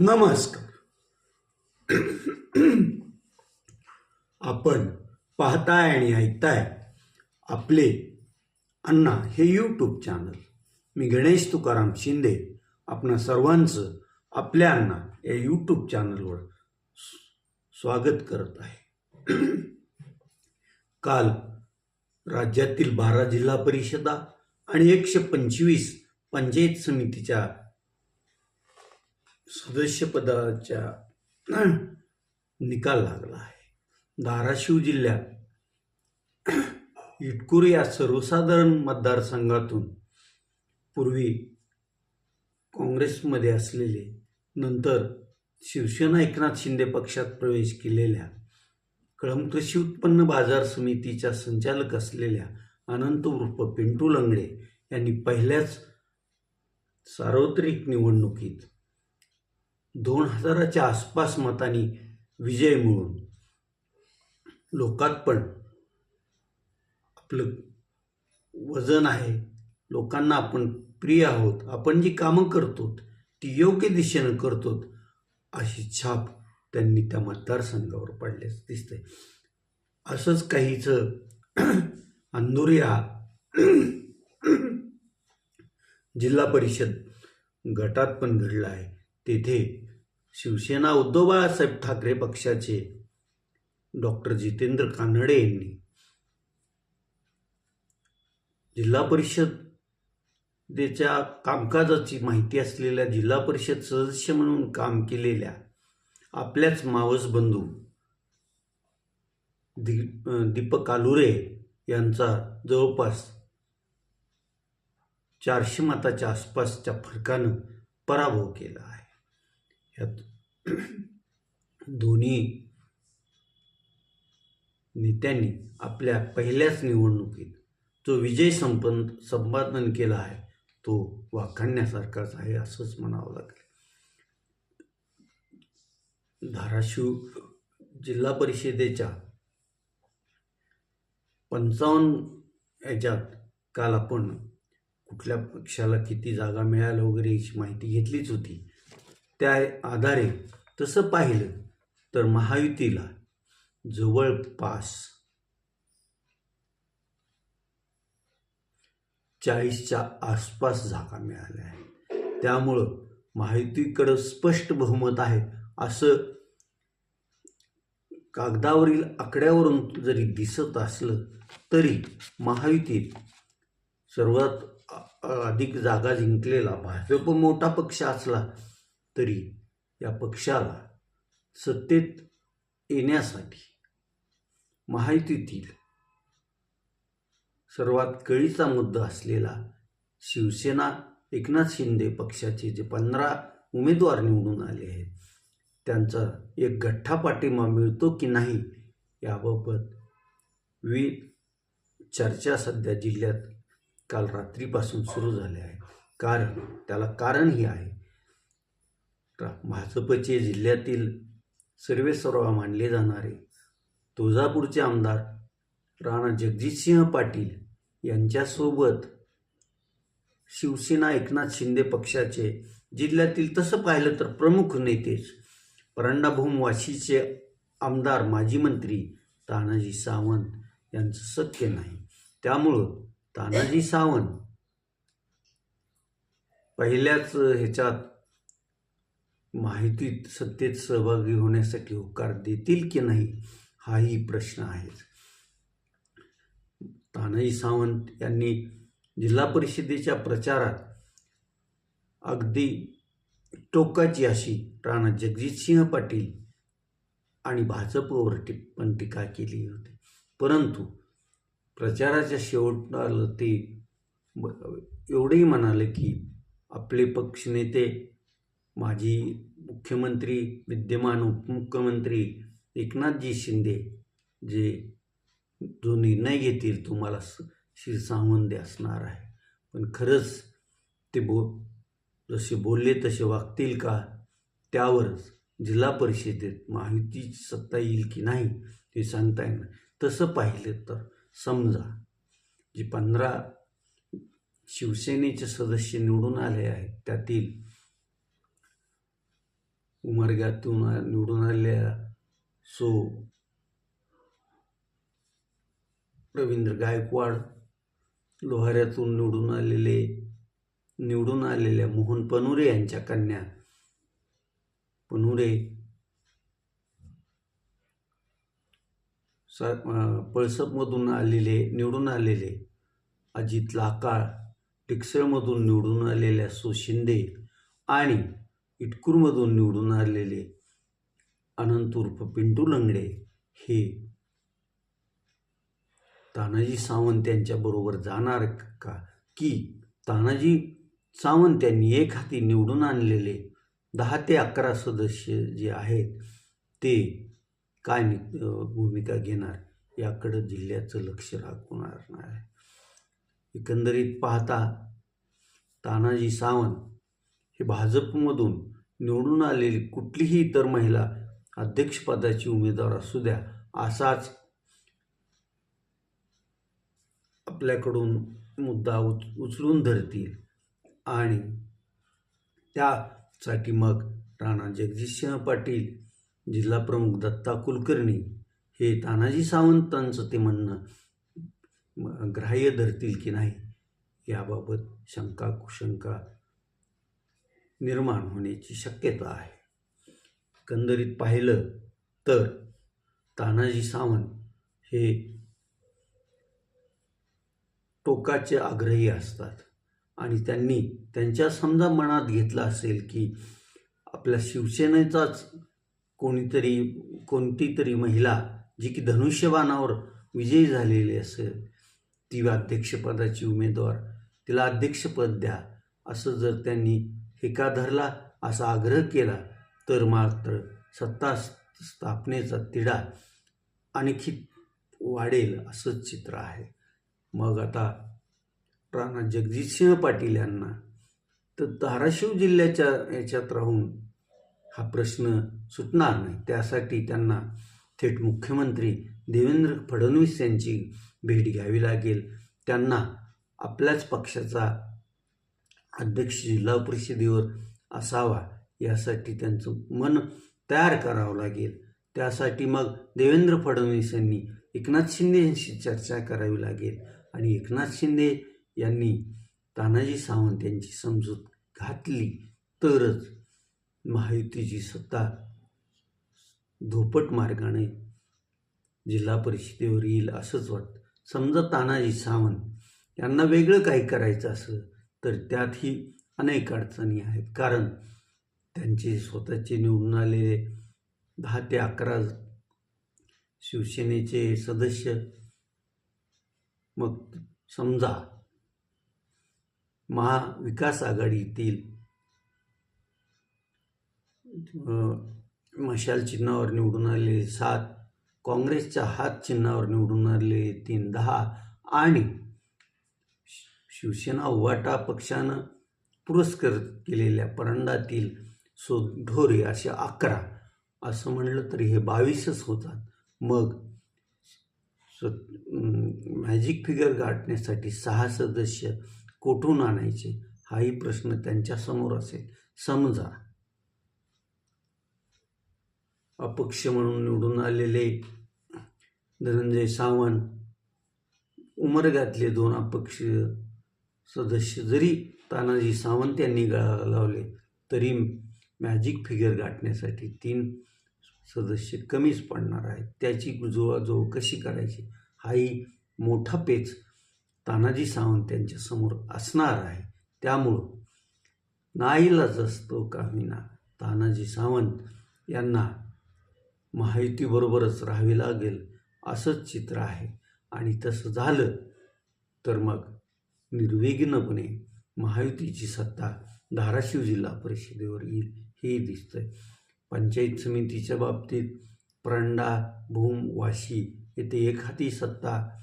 नमस्कार. आपण पाहताय आणि ऐकताय आपले अण्णा हे यूट्यूब चॅनल मी गणेश तुकाराम शिंदे. आपणा सर्वांचं आपल्या अण्णा या यूट्यूब चॅनलवर स्वागत करत आहे. काल राज्यातील बारा जिल्हा परिषदा आणि एकशे पंचवीस पंचायत समितीच्या सदस्यपदाच्या निकाल लागला आहे. धाराशिव जिल्ह्यात इटकूर या सर्वसाधारण मतदारसंघातून पूर्वी काँग्रेसमध्ये असलेले नंतर शिवसेना एकनाथ शिंदे पक्षात प्रवेश केलेल्या कळम कृषी उत्पन्न बाजार समितीच्या संचालक असलेल्या अनंत उर्फ पिंटू लंगडे यांनी पहिल्याच सार्वत्रिक निवडणुकीत दोन हजाराच्या आसपास मतांनी विजय मिळून. लोकात पण आपलं वजन आहे. लोकांना आपण प्रिय आहोत. आपण जी कामं करतो ती योग्य दिशेनं करतो अशी छाप त्यांनी त्या मतदारसंघावर पडल्यास दिसते असंच काहीचं अंदुरिया जिल्हा परिषद गटात पण घडलं आहे. तेथे शिवसेना उद्धव बाळासाहेब ठाकरे पक्षाचे डॉक्टर जितेंद्र कानडे यांनी जिल्हा परिषदेच्या कामकाजाची माहिती असलेल्या जिल्हा परिषद सदस्य म्हणून काम केलेल्या आपल्याच मावस बंधू दी दीपक आलुरे यांचा जवळपास चारशे मताच्या आसपासच्या फरकानं पराभव केला आहे. यात दोन्ही नेत्यांनी आपल्या पहिल्याच निवडणुकीत जो विजय संपन्न संपादन केला आहे तो वाखाणण्यासारखाच आहे असंच म्हणावं लागेल. धाराशिव जिल्हा परिषदेच्या पंचावन्न याच्यात काल आपण कुठल्या पक्षाला किती जागा मिळाल्या वगैरे याची माहिती घेतलीच होती. त्या आधारे तसं पाहिलं तर महायुतीला जवळपास चाळीसच्या आसपास जागा मिळाल्या आहेत. त्यामुळं महायुतीकडं स्पष्ट बहुमत आहे असं कागदावरील आकड्यावरून जरी दिसत असलं तरी महायुतीत सर्वात अधिक जागा जिंकलेला भाजप मोठा पक्ष असला तरी या पक्षाला सत्तेत येण्यासाठी महायुतीतील सर्वात कळीचा मुद्दा असलेला शिवसेना एकनाथ शिंदे पक्षाचे जे पंधरा उमेदवार निवडून आले आहेत त्यांचा एक गठ्ठा पाठिंबा मिळतो की नाही याबाबत वी चर्चा सध्या जिल्ह्यात काल रात्रीपासून सुरू झाल्या आहे कारण त्याला कारणही आहे भाजपचे जिल्ह्यातील सर्वेसर्वा मानले जाणारे तुळजापूरचे आमदार राणा जगजितसिंह पाटील यांच्यासोबत शिवसेना एकनाथ शिंदे पक्षाचे जिल्ह्यातील तसं पाहिलं तर प्रमुख नेतेच परंडाभूम वाशीचे आमदार माजी मंत्री तानाजी सावंत यांचं शक्य नाही. त्यामुळं तानाजी सावंत पहिल्याच ह्याच्यात माहितीत सत्तेत सहभागी होण्यासाठी होकार देतील की नाही हाही प्रश्न आहे तानाजी सावंत यांनी जिल्हा परिषदेच्या प्रचारात अगदी टोकाची अशी राणा जगजितसिंह पाटील आणि भाजपवर टी पण टीका केली होती. परंतु प्रचाराच्या शेवटाला ते एवढेही एवढंही म्हणाले की आपले पक्षनेते माझी मुख्यमंत्री विद्यमान उपमुख्यमंत्री एकनाथजी शिंदे जे जो निर्णय घेतील तुम्हाला शिरसावंदे असणार आहे. पण खरंच ते बो जसे बोलले तसे वागतील का? त्यावरच जिल्हा परिषदेत माहिती सत्ता येईल की नाही ते सांगता येणार तसं पाहिलं तर समजा जी पंधरा शिवसेनेचे सदस्य निवडून आले आहेत त्यातील उमरग्यातून आ- निवडून आलेल्या सो रवींद्र गायकवाड लोहाऱ्यातून निवडून आलेले निवडून आलेल्या मोहन पनुरे यांच्या कन्या. पनुरे पळसपमधून आलेले निवडून आलेले अजित लाकाळ टिकसळमधून निवडून आलेल्या सो शिंदे आणि इटकूरमधून निवडून आलेले अनंत उर्फ पिंटू लंगडे हे तानाजी सावंत यांच्याबरोबर जाणार का? की तानाजी सावंत यांनी एक हाती निवडून आणलेले दहा ते अकरा सदस्य जे आहेत ते काय नि भूमिका घेणार याकडं जिल्ह्याचं लक्ष राखणार आहे एकंदरीत पाहता तानाजी सावंत हे भाजपमधून निवडून आलेली कुठलीही इतर महिला अध्यक्षपदाची उमेदवार असू द्या असाच आपल्याकडून मुद्दा उच उचलून धरतील. आणि त्यासाठी मग राणा जगजितसिंह पाटील जिल्हा प्रमुख दत्ता कुलकर्णी हे तानाजी सावंतांचं ते म्हणणं ग्राह्य धरतील की नाही याबाबत शंका कुशंका निर्माण होण्याची शक्यता आहे. एकंदरीत पाहिलं तर तानाजी सावंत हे टोकाचे आग्रही असतात आणि त्यांनी त्यांच्या समजा मनात घेतलं असेल की आपल्या शिवसेनेचाच कोणीतरी कोणती तरी महिला जी की धनुष्यबाणावर विजयी झालेली असेल ती अध्यक्षपदाची उमेदवार तिला अध्यक्षपद द्या असं जर त्यांनी हेका धरला असा आग्रह केला तर मात्र सत्ता स्थापनेचा तिढा आणखी वाढेल असंच चित्र आहे. मग आता राणा जगजितसिंह पाटील यांना तर धाराशिव जिल्ह्याच्या याच्यात राहून हा प्रश्न सुटणार नाही. त्यासाठी त्यांना थेट मुख्यमंत्री देवेंद्र फडणवीस यांची भेट घ्यावी लागेल. त्यांना आपल्याच पक्षाचा अध्यक्ष जिल्हा परिषदेवर असावा यासाठी त्यांचं मन तयार करावं लागेल. त्यासाठी मग देवेंद्र फडणवीस यांनी एकनाथ शिंदे यांशी चर्चा करावी लागेल आणि एकनाथ शिंदे यांनी तानाजी सावंत यांची समजूत घातली तरच महायुतीची सत्ता धोपट मार्गाने जिल्हा परिषदेवर येईल असंच वाटतं. समजा तानाजी सावंत यांना वेगळं काही करायचं असं तर त्यातही अनेक अडचणी आहेत. कारण त्यांचे स्वतःचे निवडून आलेले दहा ते अकरा शिवसेनेचे सदस्य मग समजा महाविकास आघाडीतील मशाल चिन्हावर निवडून आलेले सात काँग्रेसच्या हात चिन्हावर निवडून आलेले तीन दहा आणि शिवसेना वाटा पक्षानं पुरस्कृत केलेल्या परंडातील सो ढोरे असे अकरा असं म्हणलं तरी हे बावीसच होतात. मग स मॅजिक फिगर गाठण्यासाठी सहा सदस्य कोठून आणायचे? हाही प्रश्न त्यांच्यासमोर असेल. समजा अपक्ष म्हणून निवडून आलेले धनंजय सावंत उमरगातले दोन अपक्ष सदस्य जरी तानाजी सावंत यांनी गळा लावले तरी मॅजिक फिगर गाठण्यासाठी तीन सदस्य कमीच पडणार आहेत. त्याची जुळवाजुळव कशी करायची? हाही मोठा पेच तानाजी सावंत यांच्यासमोर असणार आहे. त्यामुळं नाईलाच असतो का विना तानाजी सावंत यांना माहितीबरोबरच राहावी लागेल असंच चित्र आहे. आणि तसं झालं तर मग निर्विघ्नपणे महायुतीची सत्ता धाराशिव जिल्हा परिषदेवर येईल हे दिसतंय. पंचायत समितीच्या बाबतीत प्रंडा भूम वाशी येथे एखादी सत्ता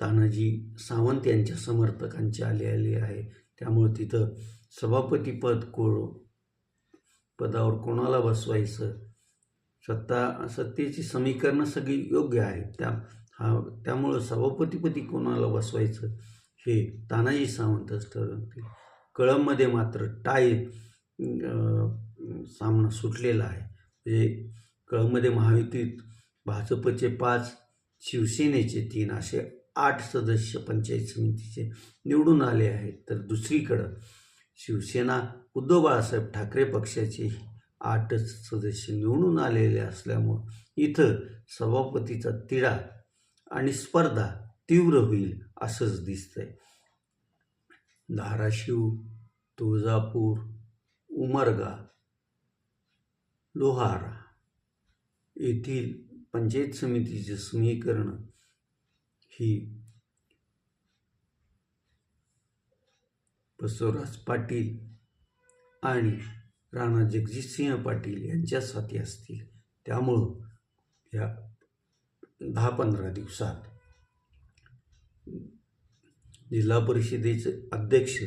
तानाजी सावंत यांच्या समर्थकांची आले आले आहे. त्यामुळे तिथं सभापतीपद को पदावर कोणाला बसवायचं? सत्ता सत्तेची समीकरणं सगळी योग्य आहेत. त्या हा त्यामुळं सभापतीपदी कोणाला बसवायचं हे तानाजी सावंतच ठरवते कळममध्ये मात्र टाय सामना सुटलेला आहे. म्हणजे कळममध्ये महायुतीत भाजपचे पाच शिवसेनेचे तीन असे आठ सदस्य पंचायत समितीचे निवडून आले आहेत. तर दुसरीकडं शिवसेना उद्धव बाळासाहेब ठाकरे पक्षाचे आठच सदस्य निवडून आलेले असल्यामुळं इथं सभापतीचा तिढा आणि स्पर्धा तीव्र होईल असंच दिसतंय. धाराशिव तुळजापूर उमरगा लोहारा येथील पंचायत समितीचे समीकरण ही बसवराज पाटील आणि राणा जगजितसिंह पाटील यांच्यासाठी असतील. त्यामुळं या दहा पंधरा दिवसात. जिल्हा परिषदेचे अध्यक्ष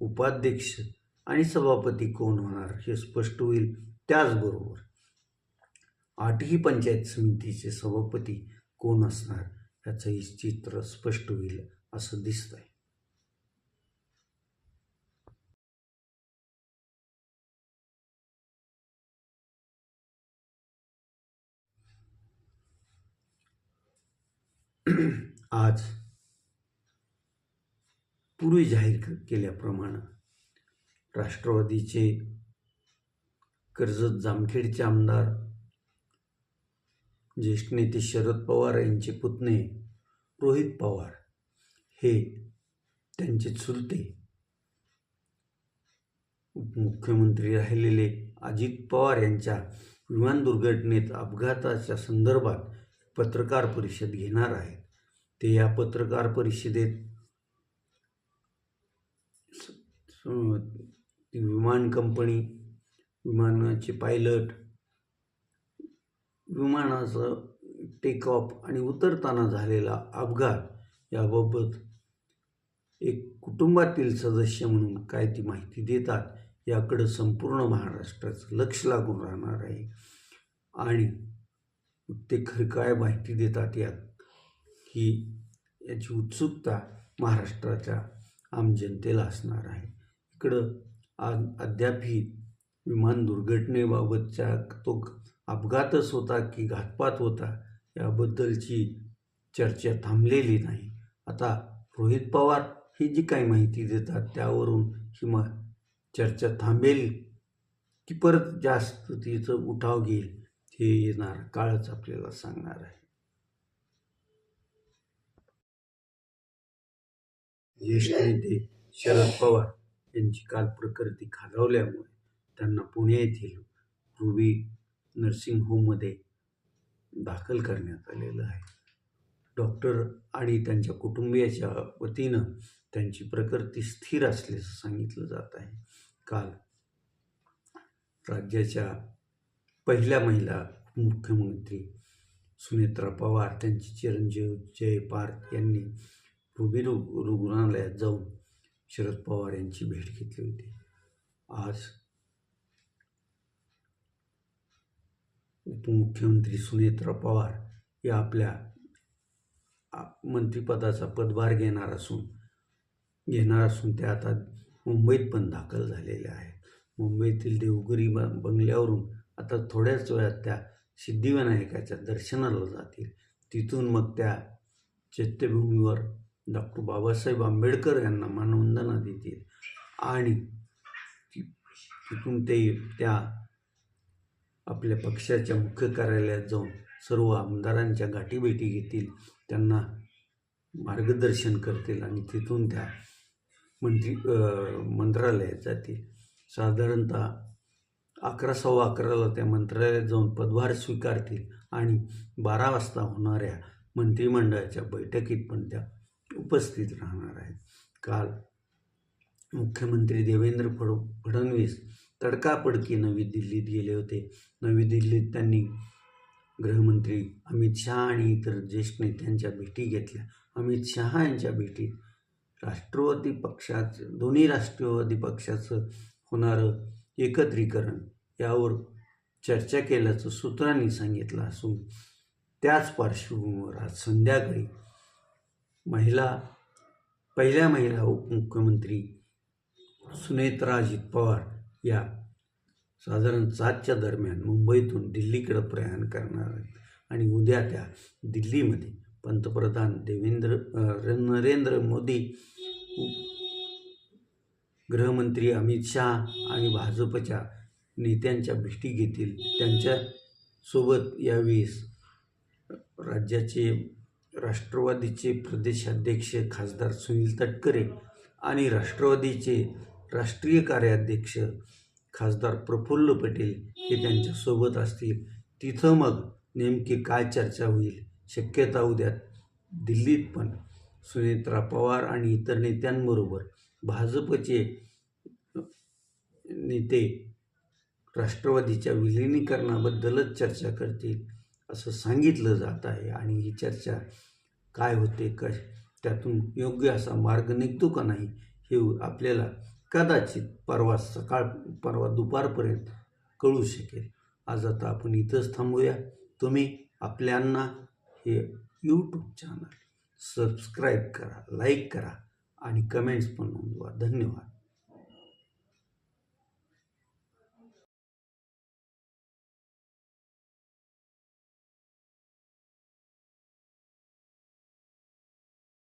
उपाध्यक्ष आणि सभापती कोण होणार हे स्पष्ट होईल त्याचबरोबर आठही पंचायत समितीचे सभापती कोण असणार याचंही चित्र स्पष्ट होईल असं दिसतंय. आज पूर्वी जाहीर केल्याप्रमाणे राष्ट्रवादीचे कर्जत जामखेडचे आमदार ज्येष्ठ नेते शरद पवार यांचे पुतणे रोहित पवार हे त्यांचे चुलते उपमुख्यमंत्री राहिलेले अजित पवार यांच्या विमान दुर्घटनेत अपघाताच्या संदर्भात पत्रकार परिषद घेणार आहेत. ते या पत्रकार परिषदेत स- ती विमान कंपनी विमानाचे पायलट विमानाचं टेक ऑफ आणि उतरताना झालेला अपघात याबाबत एक कुटुंबातील सदस्य म्हणून काय ती माहिती देतात याकडं संपूर्ण महाराष्ट्राचं लक्ष लागून राहणार आहे. आणि ते खरं काय माहिती देतात यात? ही याची उत्सुकता महाराष्ट्राच्या आम जनतेला असणार आहे. इकडं आज अद्यापही विमान दुर्घटनेबाबतच्या तो अपघातच होता की घातपात होता याबद्दलची चर्चा थांबलेली नाही. आता रोहित पवार ही जी काही माहिती देतात त्यावरून ही म चर्चा थांबेल की परत जास्त तिचं उठाव घेईल हे येणार काळच आपल्याला सांगणार आहे. ज्येष्ठ नेते शरद पवार यांची काल प्रकृती खालावल्यामुळे त्यांना पुणे येथील रुबी नर्सिंग होममध्ये दाखल करण्यात आलेलं आहे. डॉक्टर आणि त्यांच्या कुटुंबियाच्या वतीनं त्यांची प्रकृती स्थिर असल्याचं सांगितलं जात आहे. काल राज्याच्या पहिल्या महिला मुख्यमंत्री सुनेत्रा पवार त्यांचे चिरंजीव जय पार्थ यांनी रुबी रुग रुग्णालयात जाऊन शरद पवार यांची भेट घेतली होती. आज उपमुख्यमंत्री सुनेत्रा पवार या आपल्या आ- मंत्रिपदाचा पदभार घेणार असून घेणार असून त्या आता मुंबईत पण दाखल झालेल्या आहेत. मुंबईतील देवगिरी ब बंगल्यावरून आता थोड्याच वेळात त्या सिद्धिविनायकाच्या दर्शनाला जातील. तिथून मग त्या चैत्यभूमीवर डॉक्टर बाबासाहेब आंबेडकर यांना मानवंदना देतील आणि तिथून ते त्या आपल्या पक्षाच्या मुख्य कार्यालयात जाऊन सर्व आमदारांच्या गाठीभेटी घेतील त्यांना मार्गदर्शन करतील आणि तिथून त्या मंत्री मंत्रालयात जातील. साधारणतः अकरा सव्वा अकराला त्या मंत्रालयात जाऊन पदभार स्वीकारतील आणि बारा वाजता होणाऱ्या मंत्रिमंडळाच्या बैठकीत पण त्या उपस्थित राहणार आहेत. काल मुख्यमंत्री देवेंद्र फड फडणवीस तडकापडकी नवी दिल्लीत गेले होते. नवी दिल्लीत त्यांनी गृहमंत्री अमित शहा आणि इतर ज्येष्ठ नेत्यांच्या भेटी घेतल्या. अमित शहा यांच्या भेटीत राष्ट्रवादी पक्षाचं दोन्ही राष्ट्रवादी पक्षाचं होणारं एकत्रीकरण यावर चर्चा केल्याचं सूत्रांनी सांगितलं असून त्याच पार्श्वभूमीवर आज संध्याकाळी महिला पहिल्या महिला उपमुख्यमंत्री सुनेत्रा अजित पवार या साधारण सातच्या दरम्यान मुंबईतून दिल्लीकडे प्रयाण करणार आहेत. आणि उद्या त्या दिल्लीमध्ये पंतप्रधान देवेंद्र नरेंद्र मोदी गृहमंत्री अमित शहा आणि भाजपच्या नेत्यांच्या भेटी घेतील. त्यांच्यासोबत यावेळेस राज्याचे राष्ट्रवादीचे प्रदेशाध्यक्ष खासदार सुनील तटकरे आणि राष्ट्रवादीचे राष्ट्रीय कार्याध्यक्ष खासदार प्रफुल्ल पटेल हे त्यांच्यासोबत असतील. तिथं मग नेमकी काय चर्चा होईल शक्यता उद्या दिल्लीत पण. सुनेत्रा पवार आणि इतर नेत्यांबरोबर भाजपचे नेते राष्ट्रवादीच्या विलिनीकरणाबद्दलच चर्चा करतील. असं सांगितलं जात आहे आणि ही चर्चा काय होते कश त्यातून योग्य असा मार्ग निघतो का नाही हे आपल्याला कदाचित परवा सकाळ परवा दुपारपर्यंत कळू शकेल. आज आता आपण इथंच थांबूया. तुम्ही आपल्यांना हे यूट्यूब चॅनल सबस्क्राईब करा लाईक करा आणि कमेंट्स पण नोंदवा. धन्यवाद.